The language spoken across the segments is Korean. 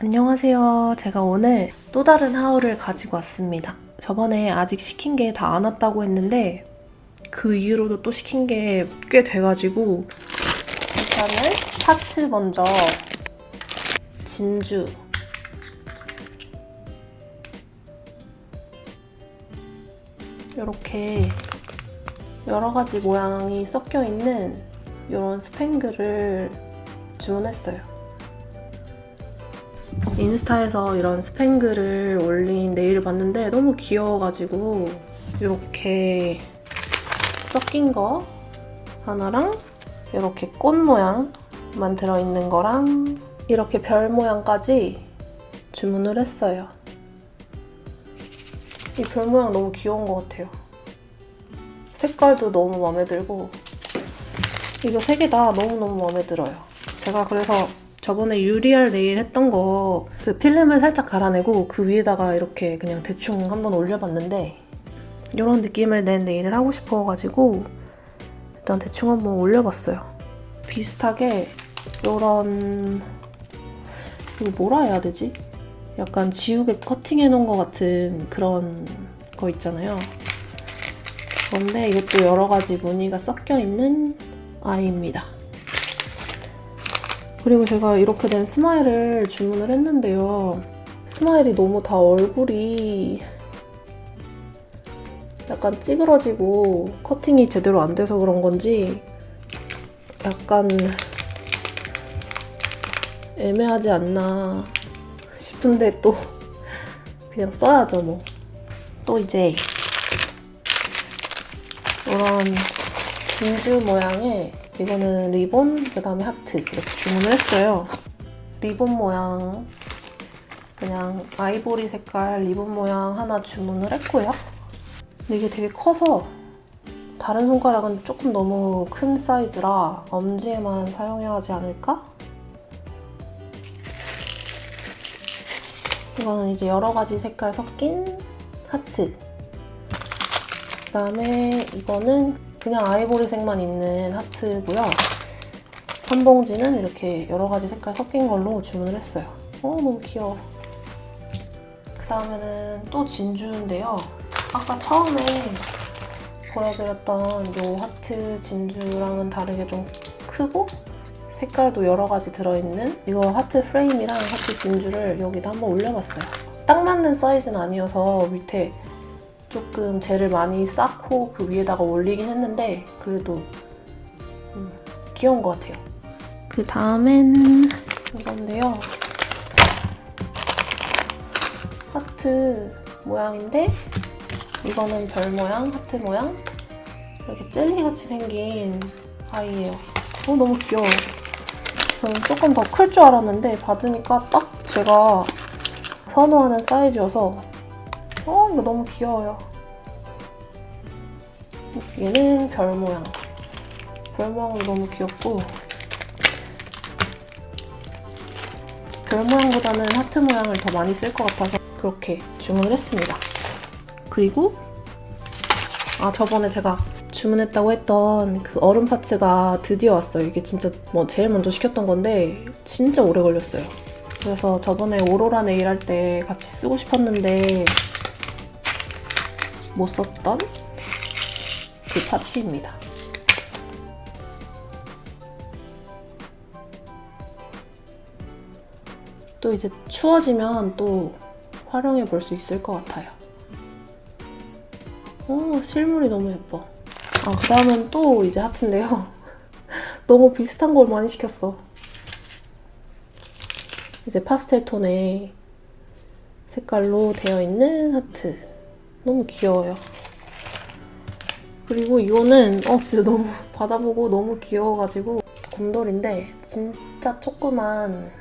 안녕하세요. 제가 오늘 또 다른 하울을 가지고 왔습니다. 저번에 아직 시킨 게 다 안 왔다고 했는데 그 이후로도 또 시킨 게 꽤 돼가지고 일단은 파츠 먼저 진주 이렇게 여러 가지 모양이 섞여 있는 이런 스팽글을 주문했어요. 인스타에서 이런 스팽글을 올린 네일을 봤는데 너무 귀여워가지고 이렇게 섞인 거 하나랑 이렇게 꽃 모양만 들어있는 거랑 이렇게 별 모양까지 주문을 했어요. 이 별 모양 너무 귀여운 것 같아요. 색깔도 너무 마음에 들고 이거 세 개 다 너무너무 마음에 들어요. 제가 그래서 저번에 유리알 네일 했던 거 그 필름을 살짝 갈아내고 그 위에다가 이렇게 그냥 대충 한번 올려봤는데 이런 느낌을 낸 네일을 하고 싶어가지고 일단 대충 한번 올려봤어요. 비슷하게 이런 이거 뭐라 해야 되지? 약간 지우개 커팅해 놓은 것 같은 그런 거 있잖아요. 그런데 이것도 여러 가지 무늬가 섞여 있는 아이입니다. 그리고 제가 이렇게 된 스마일을 주문을 했는데요. 스마일이 너무 다 얼굴이 약간 찌그러지고 커팅이 제대로 안 돼서 그런 건지 약간 애매하지 않나 싶은데 또 그냥 써야죠 뭐. 또 이제 이런 진주 모양의 이거는 리본 그 다음에 하트 이렇게 주문을 했어요. 리본 모양 그냥 아이보리 색깔 리본 모양 하나 주문을 했고요. 근데 이게 되게 커서 다른 손가락은 조금 너무 큰 사이즈라 엄지에만 사용해야 하지 않을까? 이거는 이제 여러 가지 색깔 섞인 하트. 그 다음에 이거는 그냥 아이보리색만 있는 하트고요. 한 봉지는 이렇게 여러 가지 색깔 섞인 걸로 주문을 했어요. 어 너무 귀여워. 그 다음에는 또 진주인데요. 아까 처음에 보여드렸던 이 하트 진주랑은 다르게 좀 크고 색깔도 여러 가지 들어있는 이거 하트 프레임이랑 하트 진주를 여기다 한번 올려봤어요. 딱 맞는 사이즈는 아니어서 밑에 조금 젤을 많이 쌓고 그 위에다가 올리긴 했는데 그래도 음, 귀여운 것 같아요. 그 다음엔 이건데요. 하트 모양인데 이거는 별 모양, 하트 모양 이렇게 젤리같이 생긴 아이예요. 어, 너무 귀여워요. 저는 조금 더 클 줄 알았는데 받으니까 딱 제가 선호하는 사이즈여서 어 이거 너무 귀여워요. 얘는 별 모양. 별 모양도 너무 귀엽고 별 모양보다는 하트 모양을 더 많이 쓸 것 같아서 그렇게 주문을 했습니다. 그리고 아 저번에 제가 주문했다고 했던 그 얼음 파츠가 드디어 왔어요. 이게 진짜 뭐 제일 먼저 시켰던 건데 진짜 오래 걸렸어요. 그래서 저번에 오로라 네일 할 때 같이 쓰고 싶었는데 못 썼던 그 파츠입니다. 또 이제 추워지면 또 활용해 볼 수 있을 것 같아요. 오, 실물이 너무 예뻐. 아, 그 다음은 또 이제 하트인데요. 너무 비슷한 걸 많이 시켰어. 이제 파스텔 톤의 색깔로 되어 있는 하트. 너무 귀여워요. 그리고 이거는 어 진짜 너무 받아보고 너무 귀여워가지고 곰돌인데 진짜 조그만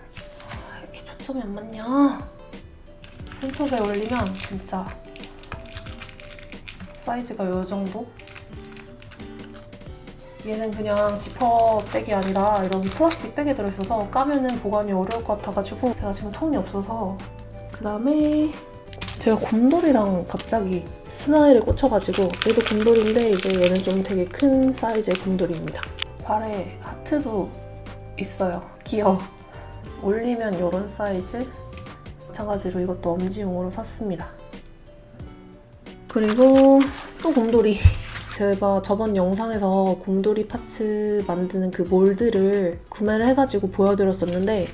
아, 이렇게 초점이 안 맞냐? 손톱에 올리면 진짜 사이즈가 이 정도? 얘는 그냥 지퍼백이 아니라 이런 플라스틱 백에 들어있어서 까면은 보관이 어려울 것 같아가지고 제가 지금 통이 없어서 그 다음에 제가 곰돌이랑 갑자기 스마일을 꽂혀가지고 얘도 곰돌인데 이제 얘는 좀 되게 큰 사이즈의 곰돌이입니다. 발에 하트도 있어요. 귀여워. 올리면 이런 사이즈 마찬가지로 이것도 엄지용으로 샀습니다. 그리고 또 곰돌이 제가 저번 영상에서 곰돌이 파츠 만드는 그 몰드를 구매를 해가지고 보여드렸었는데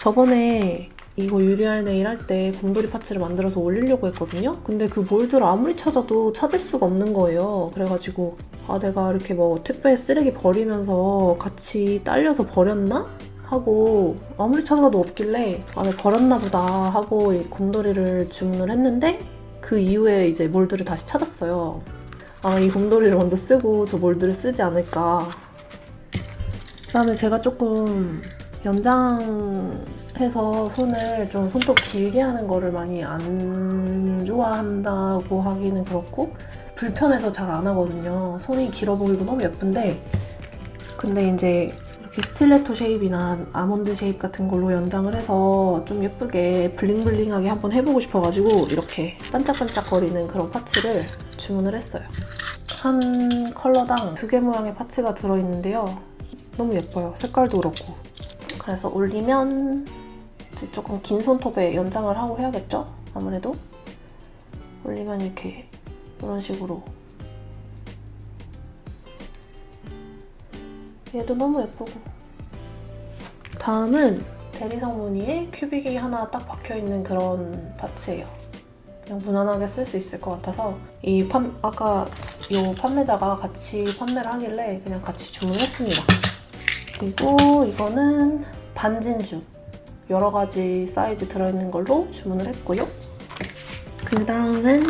저번에 이거 유리알 네일 할 때 곰돌이 파츠를 만들어서 올리려고 했거든요. 근데 그 몰드를 아무리 찾아도 찾을 수가 없는 거예요. 그래가지고 아 내가 이렇게 뭐 택배 쓰레기 버리면서 같이 딸려서 버렸나? 하고 아무리 찾아도 없길래 아 내가 버렸나 보다 하고 이 곰돌이를 주문을 했는데 그 이후에 이제 몰드를 다시 찾았어요. 아 이 곰돌이를 먼저 쓰고 저 몰드를 쓰지 않을까. 그다음에 제가 조금 연장 해서 손을 좀 손톱 길게 하는 거를 많이 안 좋아한다고 하기는 그렇고 불편해서 잘 안 하거든요. 손이 길어 보이고 너무 예쁜데 근데 이제 이렇게 스틸레토 쉐입이나 아몬드 쉐입 같은 걸로 연장을 해서 좀 예쁘게 블링블링하게 한번 해보고 싶어가지고 이렇게 반짝반짝거리는 그런 파츠를 주문을 했어요. 한 컬러당 두 개 모양의 파츠가 들어있는데요. 너무 예뻐요. 색깔도 그렇고. 그래서 올리면 조금 긴 손톱에 연장을 하고 해야겠죠? 아무래도. 올리면 이렇게 이런 식으로. 얘도 너무 예쁘고. 다음은 대리석 무늬에 큐빅이 하나 딱 박혀있는 그런 파츠예요. 그냥 무난하게 쓸 수 있을 것 같아서 이 판, 아까 이 판매자가 같이 판매를 하길래 그냥 같이 주문했습니다. 그리고 이거는 반진주 여러 가지 사이즈 들어있는 걸로 주문을 했고요. 그 다음엔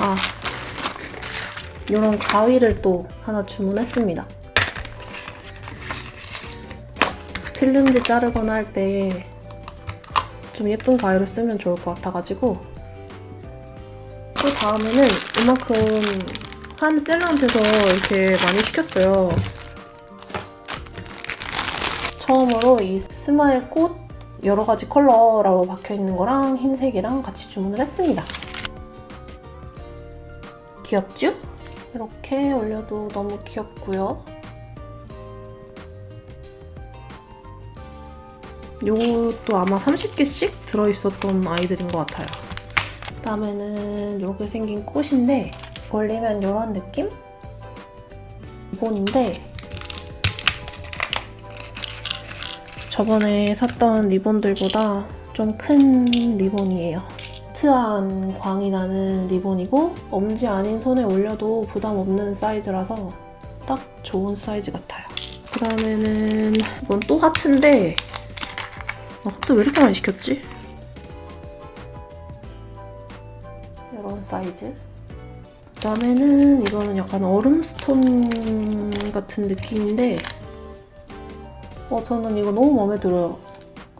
아 이런 가위를 또 하나 주문했습니다. 필름지 자르거나 할 때 좀 예쁜 가위를 쓰면 좋을 것 같아가지고. 그 다음에는 이만큼 한 셀러한테서 이렇게 많이 시켰어요. 처음으로 이 스마일 꽃 여러 가지 컬러라고 박혀 있는 거랑 흰색이랑 같이 주문을 했습니다. 귀엽죠? 이렇게 올려도 너무 귀엽고요. 요것도 아마 30개씩 들어있었던 아이들인 것 같아요. 그다음에는 이렇게 생긴 꽃인데 올리면 이런 느낌? 리본인데 저번에 샀던 리본들보다 좀 큰 리본이에요. 트한 광이 나는 리본이고 엄지 아닌 손에 올려도 부담 없는 사이즈라서 딱 좋은 사이즈 같아요. 그 다음에는 이건 또 하트인데 아, 하트 왜 이렇게 많이 시켰지? 이런 사이즈. 그 다음에는 이거는 약간 얼음 스톤 같은 느낌인데 어, 저는 이거 너무 마음에 들어요.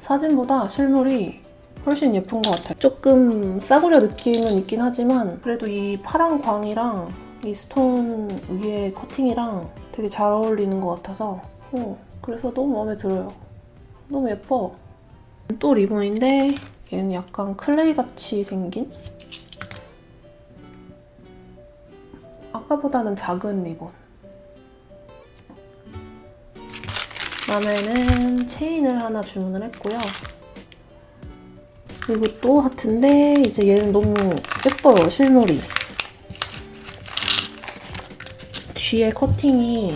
사진보다 실물이 훨씬 예쁜 것 같아요. 조금 싸구려 느낌은 있긴 하지만 그래도 이 파란 광이랑 이 스톤 위에 커팅이랑 되게 잘 어울리는 것 같아서 어, 그래서 너무 마음에 들어요. 너무 예뻐. 또 리본인데 얘는 약간 클레이 같이 생긴 아까보다는 작은 리본 다음에는 체인을 하나 주문을 했고요 그리고 또 하트인데 이제 얘는 너무 예뻐요 실물이 뒤에 커팅이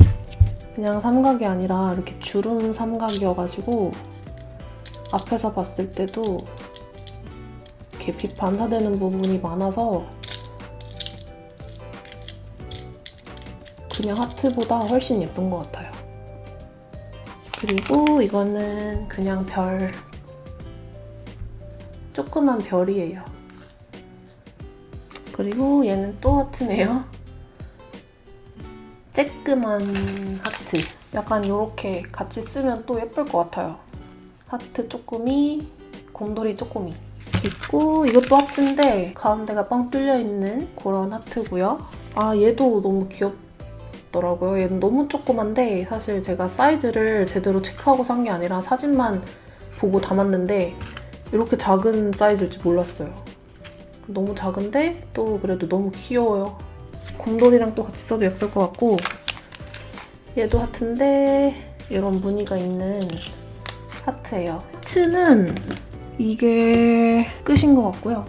그냥 삼각이 아니라 이렇게 주름 삼각이어가지고 앞에서 봤을 때도 이렇게 빛 반사되는 부분이 많아서 그냥 하트보다 훨씬 예쁜 것 같아요. 그리고 이거는 그냥 별 조그만 별이에요. 그리고 얘는 또 하트네요. 쬐끄만 하트. 약간 이렇게 같이 쓰면 또 예쁠 것 같아요. 하트 쪼꼬미, 곰돌이 쪼꼬미. 있고 이것도 하트인데 가운데가 뻥 뚫려 있는 그런 하트고요. 아 얘도 너무 귀엽 더라고요. 얘는 너무 조그만데 사실 제가 사이즈를 제대로 체크하고 산 게 아니라 사진만 보고 담았는데 이렇게 작은 사이즈일 줄 몰랐어요. 너무 작은데 또 그래도 너무 귀여워요. 곰돌이랑 또 같이 써도 예쁠 것 같고 얘도 하트인데 이런 무늬가 있는 하트예요. 하트는 이게 끝인 것 같고요.